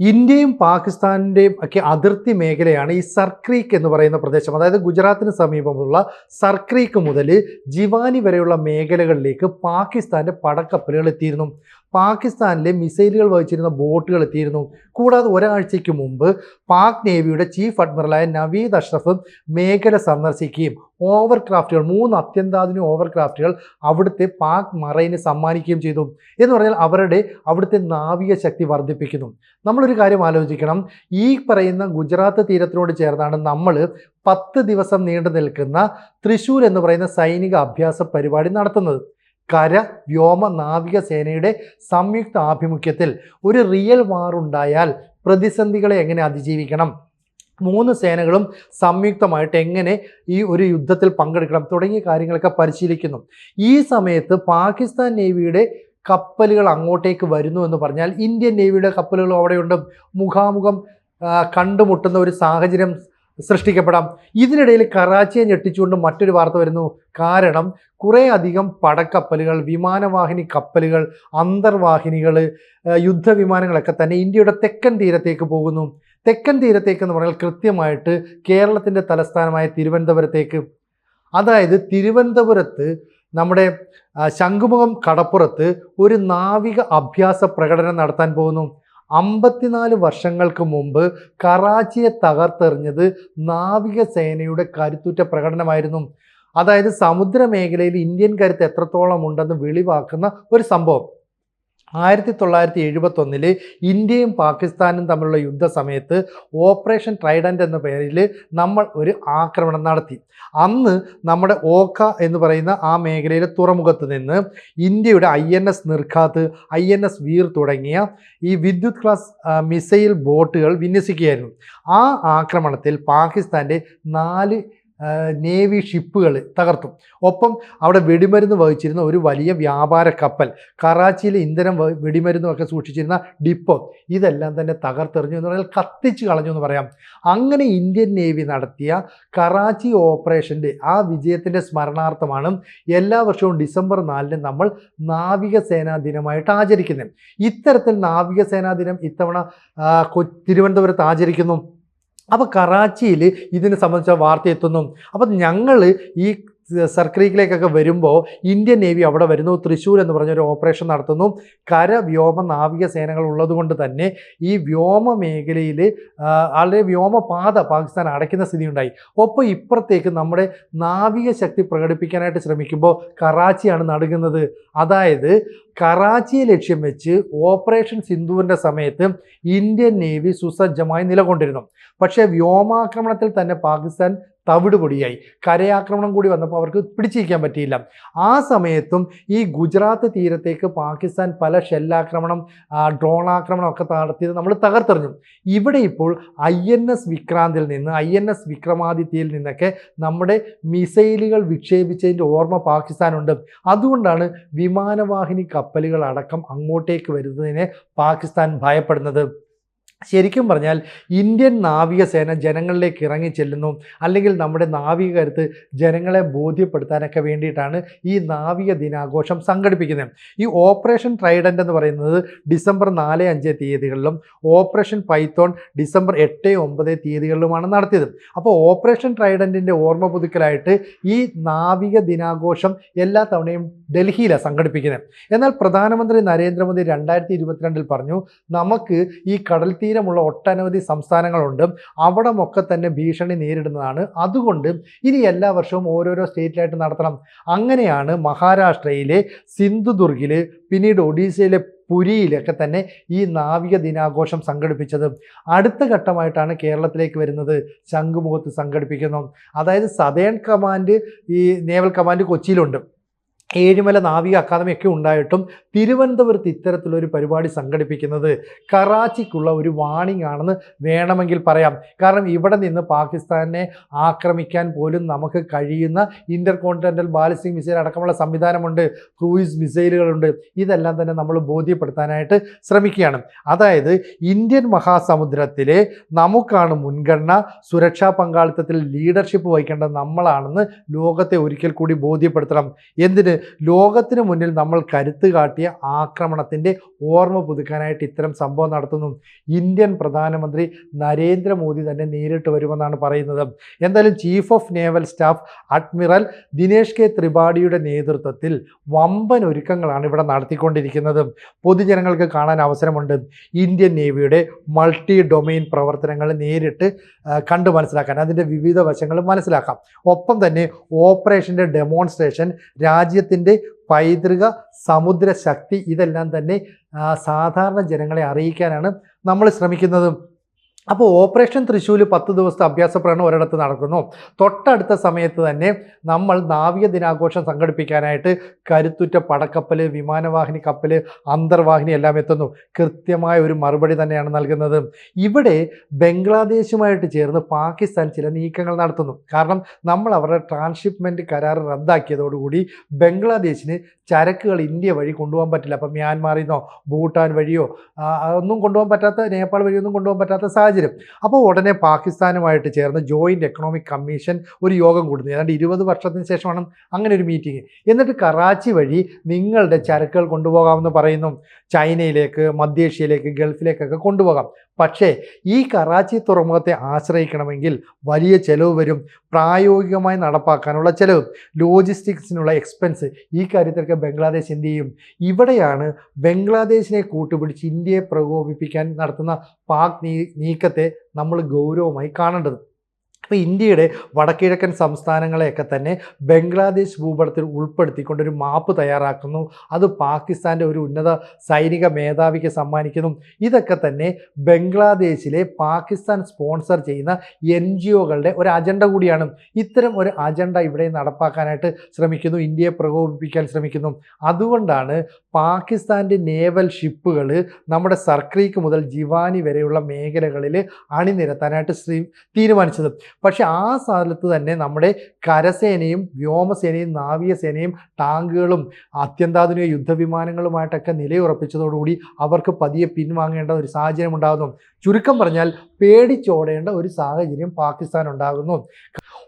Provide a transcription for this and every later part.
ഇന്ത്യയും പാകിസ്ഥാനിന്റെയും ഒക്കെ അതിർത്തി മേഖലയാണ് ഈ സർക്രീക്ക് എന്ന് പറയുന്ന പ്രദേശം. അതായത് ഗുജറാത്തിന് സമീപമുള്ള സർക്രീക്ക് മുതൽ ജിവാനി വരെയുള്ള മേഖലകളിലേക്ക് പാകിസ്ഥാന്റെ പടക്കപ്പലുകൾ എത്തിയിരുന്നു. പാകിസ്ഥാനിലെ മിസൈലുകൾ വഹിച്ചിരുന്ന ബോട്ടുകൾ എത്തിയിരുന്നു. കൂടാതെ ഒരാഴ്ചയ്ക്ക് മുമ്പ് പാക് നേവിയുടെ ചീഫ് അഡ്മിറലായ നവീദ് അഷ്റഫും മേഖല സന്ദർശിക്കുകയും ഓവർ ക്രാഫ്റ്റുകൾ മൂന്ന് അത്യന്താധുനിക ഓവർ ക്രാഫ്റ്റുകൾ അവിടുത്തെ പാക് മറൈന് സമ്മാനിക്കുകയും ചെയ്തു. എന്ന് പറഞ്ഞാൽ അവരുടെ അവിടുത്തെ നാവിക ശക്തി വർദ്ധിപ്പിക്കുന്നു. നമ്മളൊരു കാര്യം ആലോചിക്കണം. ഈ പറയുന്ന ഗുജറാത്ത് തീരത്തിനോട് ചേർന്നാണ് നമ്മൾ പത്ത് ദിവസം നീണ്ടു നിൽക്കുന്ന തൃശ്ശൂർ എന്ന് പറയുന്ന സൈനിക അഭ്യാസ പരിപാടി നടത്തുന്നത്. കര വ്യോമ നാവിക സേനയുടെ സംയുക്ത ആഭിമുഖ്യത്തിൽ ഒരു റിയൽ വാർ ഉണ്ടായാൽ പ്രതിസന്ധികളെ എങ്ങനെ അതിജീവിക്കണം? മൂന്ന് സേനകളും സംയുക്തമായിട്ട് എങ്ങനെ ഈ ഒരു യുദ്ധത്തിൽ പങ്കെടുക്കണം? തുടങ്ങിയ കാര്യങ്ങളൊക്കെ പരിശീലിക്കുന്നു. ഈ സമയത്ത് പാകിസ്ഥാൻ നേവിയുടെ കപ്പലുകൾ അങ്ങോട്ടേക്ക് വരുന്നു എന്ന് പറഞ്ഞാൽ ഇന്ത്യൻ നേവിയുടെ കപ്പലുകൾ അവിടെയുണ്ട്. മുഖാമുഖം കണ്ടുമുട്ടുന്ന ഒരു സാഹചര്യം സൃഷ്ടിക്കപ്പെടാം. ഇതിനിടയിൽ കറാച്ചിയെ ഞെട്ടിച്ചുകൊണ്ട് മറ്റൊരു വാർത്ത വരുന്നു. കാരണം കുറേ അധികം പടക്കപ്പലുകൾ വിമാനവാഹിനി കപ്പലുകൾ അന്തർവാഹിനികൾ യുദ്ധവിമാനങ്ങളൊക്കെ തന്നെ ഇന്ത്യയുടെ തെക്കൻ തീരത്തേക്ക് പോകുന്നു. തെക്കൻ തീരത്തേക്ക് എന്ന് പറഞ്ഞാൽ കൃത്യമായിട്ട് കേരളത്തിന്റെ തലസ്ഥാനമായ തിരുവനന്തപുരത്തേക്ക്. അതായത് തിരുവനന്തപുരത്ത് നമ്മുടെ ശംഖുമുഖം കടപ്പുറത്ത് ഒരു നാവിക അഭ്യാസ പ്രകടനം നടത്താൻ പോകുന്നു. അമ്പത്തിനാല് വർഷങ്ങൾക്ക് മുമ്പ് കറാച്ചിയെ തകർത്തെറിഞ്ഞത് നാവികസേനയുടെ കരുത്തുറ്റ പ്രകടനമായിരുന്നു. അതായത് സമുദ്രമേഖലയിൽ ഇന്ത്യൻ കരുത്ത് എത്രത്തോളം ഉണ്ടെന്ന് വെളിവാക്കുന്ന ഒരു സംഭവം. ആയിരത്തി തൊള്ളായിരത്തി എഴുപത്തൊന്നിൽ ഇന്ത്യയും പാകിസ്ഥാനും തമ്മിലുള്ള യുദ്ധസമയത്ത് ഓപ്പറേഷൻ ട്രൈഡന്റ് എന്ന പേരിൽ നമ്മൾ ഒരു ആക്രമണം നടത്തി. അന്ന് നമ്മുടെ ഓഖ എന്ന് പറയുന്ന ആ മേഖലയിലെ തുറമുഖത്ത് നിന്ന് ഇന്ത്യയുടെ I N S Nirghat I N S Veer തുടങ്ങിയ ഈ വിദ്യുത് ക്ലാസ് മിസൈൽ ബോട്ടുകൾ വിന്യസിക്കുകയായിരുന്നു. ആ ആക്രമണത്തിൽ പാകിസ്ഥാന്റെ നാല് നേവി ഷിപ്പുകൾ തകർത്തു. ഒപ്പം അവിടെ വെടിമരുന്ന് വഹിച്ചിരുന്ന ഒരു വലിയ വ്യാപാര കപ്പൽ കറാച്ചിയിലെ ഇന്ധനം വ- വെടിമരുന്നും ഒക്കെ സൂക്ഷിച്ചിരുന്ന ഡിപ്പോ ഇതെല്ലാം തന്നെ തകർത്തെറിഞ്ഞു എന്ന് പറഞ്ഞാൽ കത്തിച്ച് കളഞ്ഞു എന്ന് പറയാം. അങ്ങനെ ഇന്ത്യൻ നേവി നടത്തിയ കറാച്ചി ഓപ്പറേഷന്റെ ആ വിജയത്തിന്റെ സ്മരണാർത്ഥമാണ് എല്ലാ വർഷവും ഡിസംബർ നാലിന് നമ്മൾ നാവികസേനാ ദിനമായിട്ട് ആചരിക്കുന്നത്. ഇത്തരത്തിൽ നാവികസേനാ ദിനം ഇത്തവണ തിരുവനന്തപുരത്ത് ആചരിക്കുന്നു. അപ്പോൾ കറാച്ചിയിൽ ഇതിനെ സംബന്ധിച്ച വാർത്ത എത്തുന്നു. അപ്പം ഞങ്ങൾ ഈ സർക്കിളിലേക്കൊക്കെ വരുമ്പോൾ ഇന്ത്യൻ നേവി അവിടെ വരുന്നു. തൃശ്ശൂർ എന്ന് പറഞ്ഞൊരു ഓപ്പറേഷൻ നടത്തുന്നു. കര വ്യോമ നാവിക സേനകൾ ഉള്ളതുകൊണ്ട് തന്നെ ഈ വ്യോമ മേഖലയിൽ വളരെ വ്യോമപാത പാകിസ്ഥാൻ അടയ്ക്കുന്ന സ്ഥിതി ഉണ്ടായി ഒപ്പം ഇപ്പുറത്തേക്ക് നമ്മുടെ നാവിക ശക്തി പ്രകടിപ്പിക്കാനായിട്ട് ശ്രമിക്കുമ്പോൾ കറാച്ചിയാണ് നടുങ്ങുന്നത്. അതായത് കറാച്ചിയെ ലക്ഷ്യം വെച്ച് ഓപ്പറേഷൻ സിന്ധുവിന്റെ സമയത്ത് ഇന്ത്യൻ നേവി സുസജ്ജമായി നിലകൊണ്ടിരുന്നു. പക്ഷേ വ്യോമാക്രമണത്തിൽ തന്നെ പാകിസ്ഥാൻ തവിട് പൊടിയായി കരയാക്രമണം കൂടി വന്നപ്പോൾ അവർക്ക് പിടിച്ചിരിക്കാൻ പറ്റിയില്ല. ആ സമയത്തും ഈ ഗുജറാത്ത് തീരത്തേക്ക് പാകിസ്ഥാൻ പല ഷെല്ലാക്രമണം ഡ്രോൺ ആക്രമണം ഒക്കെ നടത്തിയത് നമ്മൾ തകർത്തെറിഞ്ഞു. ഇവിടെ ഇപ്പോൾ ഐ എൻ എസ് വിക്രാന്തിൽ നിന്ന് ഐ എൻ എസ് വിക്രമാദിത്യയിൽ നിന്നൊക്കെ നമ്മുടെ മിസൈലുകൾ വിക്ഷേപിച്ചതിന്റെ ഓർമ്മ പാകിസ്ഥാനുണ്ട്. അതുകൊണ്ടാണ് വിമാനവാഹിനി കപ്പലുകൾ അടക്കം അങ്ങോട്ടേക്ക് വരുന്നതിനെ പാകിസ്ഥാൻ ഭയപ്പെടുന്നത്. ശരിക്കും പറഞ്ഞാൽ ഇന്ത്യൻ നാവികസേന ജനങ്ങളിലേക്ക് ഇറങ്ങി ചെല്ലുന്നു. അല്ലെങ്കിൽ നമ്മുടെ നാവിക കരുത്ത് ജനങ്ങളെ ബോധ്യപ്പെടുത്താനൊക്കെ വേണ്ടിയിട്ടാണ് ഈ നാവിക ദിനാഘോഷം സംഘടിപ്പിക്കുന്നത്. ഈ ഓപ്പറേഷൻ ട്രൈഡന്റ് എന്ന് പറയുന്നത് ഡിസംബർ നാല് അഞ്ച് തീയതികളിലും ഓപ്പറേഷൻ പൈത്തോൺ ഡിസംബർ എട്ട് ഒമ്പത് തീയതികളിലുമാണ് നടത്തിയത്. അപ്പോൾ ഓപ്പറേഷൻ ട്രൈഡന്റിന്റെ ഓർമ്മ പുതുക്കലായിട്ട് ഈ നാവിക ദിനാഘോഷം എല്ലാ തവണയും ഡൽഹിയിലാണ് സംഘടിപ്പിക്കുന്നത് എന്നാൽ പ്രധാനമന്ത്രി നരേന്ദ്രമോദി രണ്ടായിരത്തി ഇരുപത്തിരണ്ടിൽ പറഞ്ഞു നമുക്ക് ഈ കടൽ തീരമുള്ള ഒട്ടനവധി സംസ്ഥാനങ്ങളുണ്ട്. അവിടെ ഒക്കെ തന്നെ ഭീഷണി നേരിടുന്നതാണ്. അതുകൊണ്ട് ഇനി എല്ലാ വർഷവും ഓരോരോ സ്റ്റേറ്റിലായിട്ട് നടത്തണം. അങ്ങനെയാണ് മഹാരാഷ്ട്രയിലെ സിന്ധുദുർഗിൽ പിന്നീട് ഒഡീസയിലെ പുരിയിലൊക്കെ തന്നെ ഈ നാവിക ദിനാഘോഷം സംഘടിപ്പിച്ചത്. അടുത്ത ഘട്ടമായിട്ടാണ് കേരളത്തിലേക്ക് വരുന്നത് ശംഖുമുഖത്ത് സംഘടിപ്പിക്കുന്നു അതായത് സതേൺ കമാൻഡ് ഈ നേവൽ കമാൻഡ് കൊച്ചിയിലുണ്ട്. ഏഴിമല നാവിക അക്കാദമി ഒക്കെ ഉണ്ടായിട്ടും തിരുവനന്തപുരത്ത് ഇത്തരത്തിലൊരു പരിപാടി സംഘടിപ്പിക്കുന്നത് കറാച്ചിക്കുള്ള ഒരു വാണിംഗ് ആണെന്ന് വേണമെങ്കിൽ പറയാം. കാരണം ഇവിടെ നിന്ന് പാകിസ്ഥാനെ ആക്രമിക്കാൻ പോലും നമുക്ക് കഴിയുന്ന ഇന്റർ കോണ്ടിനെന്റൽ ബാലിസ്റ്റിക് മിസൈൽ അടക്കമുള്ള സംവിധാനമുണ്ട് ക്രൂയിസ് മിസൈലുകളുണ്ട്. ഇതെല്ലാം തന്നെ നമ്മൾ ബോധ്യപ്പെടുത്താനായിട്ട് ശ്രമിക്കുകയാണ്. അതായത് ഇന്ത്യൻ മഹാസമുദ്രത്തിലെ നമുക്കാണ് മുൻഗണന സുരക്ഷാ പങ്കാളിത്തത്തിൽ ലീഡർഷിപ്പ് വഹിക്കേണ്ടത് നമ്മളാണെന്ന് ലോകത്തെ ഒരിക്കൽ കൂടി ബോധ്യപ്പെടുത്തണം. എന്തിന്? ലോകത്തിന് മുന്നിൽ നമ്മൾ കരുത്ത് കാട്ടിയ ആക്രമണത്തിന്റെ ഓർമ്മ പുതുക്കാനായിട്ട് ഇത്തരം സംഭവം നടത്തുന്നു. ഇന്ത്യൻ പ്രധാനമന്ത്രി നരേന്ദ്രമോദി തന്നെ നേരിട്ട് വരുമെന്നാണ് പറയുന്നത്. എന്തായാലും chief of naval staff admiral Dinesh K ത്രിപാഠിയുടെ നേതൃത്വത്തിൽ വമ്പൻ ഒരുക്കങ്ങളാണ് ഇവിടെ നടത്തിക്കൊണ്ടിരിക്കുന്നത്. പൊതുജനങ്ങൾക്ക് കാണാൻ അവസരമുണ്ട്. ഇന്ത്യൻ നേവിയുടെ മൾട്ടി ഡൊമൈൻ പ്രവർത്തനങ്ങൾ നേരിട്ട് കണ്ടു മനസ്സിലാക്കാൻ അതിന്റെ വിവിധ വശങ്ങൾ മനസ്സിലാക്കാം. ഒപ്പം തന്നെ ഓപ്പറേഷന്റെ ഡെമോൺസ്ട്രേഷൻ രാജ്യത്തിന്റെ പൈതൃക സമുദ്ര ശക്തി ഇതെല്ലാം തന്നെ സാധാരണ ജനങ്ങളെ അറിയിക്കാനാണ് നമ്മൾ ശ്രമിക്കുന്നത്. അപ്പോൾ ഓപ്പറേഷൻ തൃശ്ശൂർ പത്ത് ദിവസത്തെ അഭ്യാസ പ്രകടനം ഒരിടത്ത് നടക്കുന്നു. തൊട്ടടുത്ത സമയത്ത് തന്നെ നമ്മൾ നാവിക ദിനാഘോഷം സംഘടിപ്പിക്കാനായിട്ട് കരുത്തുറ്റ പടക്കപ്പൽ വിമാനവാഹിനി കപ്പൽ അന്തർവാഹിനി എല്ലാം എത്തുന്നു. കൃത്യമായ ഒരു മറുപടി തന്നെയാണ് നൽകുന്നത്. ഇവിടെ ബംഗ്ലാദേശുമായിട്ട് ചേർന്ന് പാകിസ്ഥാൻ ചില നീക്കങ്ങൾ നടത്തുന്നു. കാരണം നമ്മൾ അവരുടെ ട്രാൻസ്ഷിപ്മെന്റ് കരാർ റദ്ദാക്കിയതോടുകൂടി ബംഗ്ലാദേശിന് ചരക്കുകൾ ഇന്ത്യ വഴി കൊണ്ടുപോകാൻ പറ്റില്ല. അപ്പം മ്യാൻമാറിൽ നിന്നോ ഭൂട്ടാൻ വഴിയോ ഒന്നും കൊണ്ടുപോകാൻ പറ്റാത്ത നേപ്പാൾ വഴിയൊന്നും കൊണ്ടുപോകാൻ പറ്റാത്ത സാഹചര്യം അപ്പോൾ ഉടനെ പാകിസ്ഥാനുമായിട്ട് ചേർന്ന് ജോയിന്റ് എക്കണോമിക് കമ്മീഷൻ ഒരു യോഗം കൂടുന്നു. ഏതാണ്ട് ഇരുപത് വർഷത്തിന് ശേഷമാണ് അങ്ങനെ ഒരു മീറ്റിംഗ് എന്നിട്ട് കറാച്ചി വഴി നിങ്ങളുടെ ചരക്കുകൾ കൊണ്ടുപോകാമെന്ന് പറയുന്നു. ചൈനയിലേക്ക് മധ്യേഷ്യയിലേക്ക് ഗൾഫിലേക്കൊക്കെ കൊണ്ടുപോകാം. പക്ഷേ ഈ കറാച്ചി തുറമുഖത്തെ ആശ്രയിക്കണമെങ്കിൽ വലിയ ചെലവ് വരും. പ്രായോഗികമായി നടപ്പാക്കാനുള്ള ചെലവ്. ലോജിസ്റ്റിക്സിനുള്ള എക്സ്പെൻസ് ഈ കാര്യത്തിലൊക്കെ ബംഗ്ലാദേശ് എന്ത് ചെയ്യും? ഇവിടെയാണ് ബംഗ്ലാദേശിനെ കൂട്ടുപിടിച്ച് ഇന്ത്യയെ പ്രകോപിപ്പിക്കാൻ നടത്തുന്ന പാക് നീ നീക്കത്തെ നമ്മൾ ഗൗരവമായി കാണേണ്ടത് അപ്പോൾ ഇന്ത്യയുടെ വടക്കിഴക്കൻ സംസ്ഥാനങ്ങളെയൊക്കെ തന്നെ ബംഗ്ലാദേശ് ഭൂപടത്തിൽ ഉൾപ്പെടുത്തിക്കൊണ്ട് ഒരു മാപ്പ് തയ്യാറാക്കുന്നു. അത് പാകിസ്ഥാന്റെ ഒരു ഉന്നത സൈനിക മേധാവിക്ക് സമ്മാനിക്കുന്നു. ഇതൊക്കെ തന്നെ ബംഗ്ലാദേശിലെ പാകിസ്ഥാൻ സ്പോൺസർ ചെയ്യുന്ന എൻ ജി ഒകളുടെ ഒരു അജണ്ട കൂടിയാണ്. ഇത്തരം ഒരു അജണ്ട ഇവിടെ നടപ്പാക്കാനായിട്ട് ശ്രമിക്കുന്നു ഇന്ത്യയെ പ്രകോപിപ്പിക്കാൻ ശ്രമിക്കുന്നു. അതുകൊണ്ടാണ് പാകിസ്ഥാന്റെ നേവൽ ഷിപ്പുകൾ നമ്മുടെ സർക്രീക്ക് മുതൽ ജിവാനി വരെയുള്ള മേഖലകളിൽ അണിനിരത്താനായിട്ട് തീരുമാനിച്ചത്. പക്ഷേ ആ സ്ഥലത്ത് തന്നെ നമ്മുടെ കരസേനയും വ്യോമസേനയും നാവികസേനയും ടാങ്കുകളും അത്യന്താധുനിക യുദ്ധവിമാനങ്ങളുമായിട്ടൊക്കെ നിലയുറപ്പിച്ചതോടുകൂടി അവർക്ക് പതിയെ പിൻവാങ്ങേണ്ട ഒരു സാഹചര്യം ഉണ്ടാകുന്നു ചുരുക്കം പറഞ്ഞാൽ പേടിച്ചോടേണ്ട ഒരു സാഹചര്യം പാകിസ്ഥാൻ ഉണ്ടാകുന്നു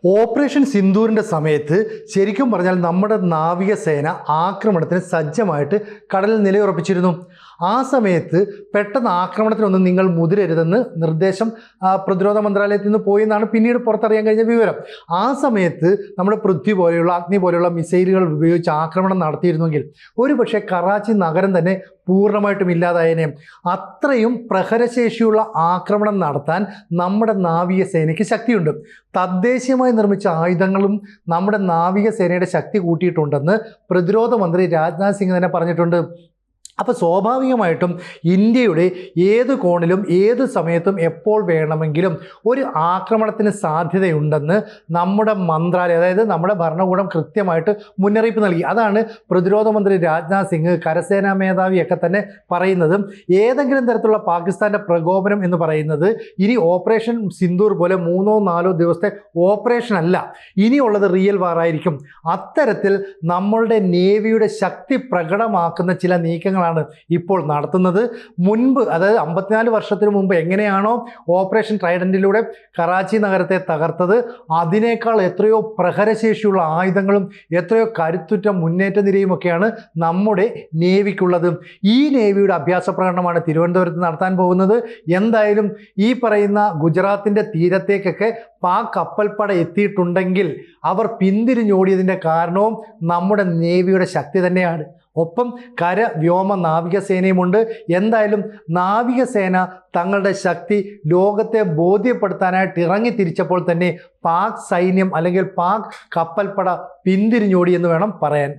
ഓപ്പറേഷൻ സിന്ദൂറിന്റെ സമയത്ത് ശരിക്കും പറഞ്ഞാൽ നമ്മുടെ നാവികസേന ആക്രമണത്തിന് സജ്ജമായിട്ട് കടലിൽ നിലയുറപ്പിച്ചിരുന്നു. ആ സമയത്ത് പെട്ടെന്ന് ആക്രമണത്തിനൊന്നും നിങ്ങൾ മുതിരരുതെന്ന് നിർദ്ദേശം പ്രതിരോധ മന്ത്രാലയത്തിൽ നിന്ന് പോയെന്നാണ് പിന്നീട് പുറത്തറിയാൻ കഴിഞ്ഞ വിവരം. ആ സമയത്ത് നമ്മുടെ പൃഥ്വി പോലെയുള്ള അഗ്നി പോലെയുള്ള മിസൈലുകൾ ഉപയോഗിച്ച് ആക്രമണം നടത്തിയിരുന്നെങ്കിൽ ഒരുപക്ഷെ കറാച്ചി നഗരം തന്നെ പൂർണമായിട്ടും ഇല്ലാതായേനെ. അത്രയും പ്രഹരശേഷിയുള്ള ആക്രമണം നടത്താൻ നമ്മുടെ നാവികസേനയ്ക്ക് ശക്തിയുണ്ട്. തദ്ദേശീയമായി നിർമ്മിച്ച ആയുധങ്ങളും നമ്മുടെ നാവികസേനയുടെ ശക്തി കൂട്ടിയിട്ടുണ്ടെന്ന് പ്രതിരോധ മന്ത്രി രാജ്നാഥ് സിംഗ് തന്നെ പറഞ്ഞിട്ടുണ്ട്. അപ്പോൾ സ്വാഭാവികമായിട്ടും ഇന്ത്യയുടെ ഏത് കോണിലും ഏത് സമയത്തും എപ്പോൾ വേണമെങ്കിലും ഒരു ആക്രമണത്തിന് സാധ്യതയുണ്ടെന്ന് നമ്മുടെ മന്ത്രാലയം അതായത് നമ്മുടെ ഭരണകൂടം കൃത്യമായിട്ട് മുന്നറിയിപ്പ് നൽകി. അതാണ് പ്രതിരോധ മന്ത്രി രാജ്നാഥ് സിംഗ് കരസേനാ മേധാവി ഒക്കെ തന്നെ പറയുന്നതും. ഏതെങ്കിലും തരത്തിലുള്ള പാകിസ്ഥാന്റെ പ്രകോപനം എന്ന് പറയുന്നത് ഇനി ഓപ്പറേഷൻ സിന്ദൂർ പോലെ മൂന്നോ നാലോ ദിവസത്തെ ഓപ്പറേഷൻ അല്ല. ഇനിയുള്ളത് റിയൽ വാറായിരിക്കും. അത്തരത്തിൽ നമ്മളുടെ നേവിയുടെ ശക്തി പ്രകടമാക്കുന്ന ചില നീക്കങ്ങളാണ് ഇപ്പോൾ നടത്തുന്നത്. മുൻപ് അതായത് അമ്പത്തിനാല് വർഷത്തിന് മുമ്പ് എങ്ങനെയാണോ ഓപ്പറേഷൻ ട്രൈഡന്റിലൂടെ കറാച്ചി നഗരത്തെ തകർത്തത് അതിനേക്കാൾ എത്രയോ പ്രഹരശേഷിയുള്ള ആയുധങ്ങളും എത്രയോ കരുത്തുറ്റ മുന്നേറ്റ നിരയുമൊക്കെയാണ് നമ്മുടെ നേവിക്കുള്ളത്. ഈ നേവിയുടെ അഭ്യാസ പ്രകടനമാണ് തിരുവനന്തപുരത്ത് നടത്താൻ പോകുന്നത്. എന്തായാലും ഈ പറയുന്ന ഗുജറാത്തിന്റെ തീരത്തേക്കൊക്കെ പാക് കപ്പൽപ്പട എത്തിയിട്ടുണ്ടെങ്കിൽ അവർ പിന്തിരിഞ്ഞോടിയതിന്റെ കാരണവും നമ്മുടെ നേവിയുടെ ശക്തി തന്നെയാണ്. ഒപ്പം കര വ്യോമ നാവികസേനയുമുണ്ട് എന്തായാലും നാവികസേന തങ്ങളുടെ ശക്തി ലോകത്തെ ബോധ്യപ്പെടുത്താനായിട്ട് ഇറങ്ങി തിരിച്ചപ്പോൾ തന്നെ പാക് സൈന്യം അല്ലെങ്കിൽ പാക് കപ്പൽപ്പട പിന്തിരിഞ്ഞോടി എന്ന് വേണം പറയാൻ.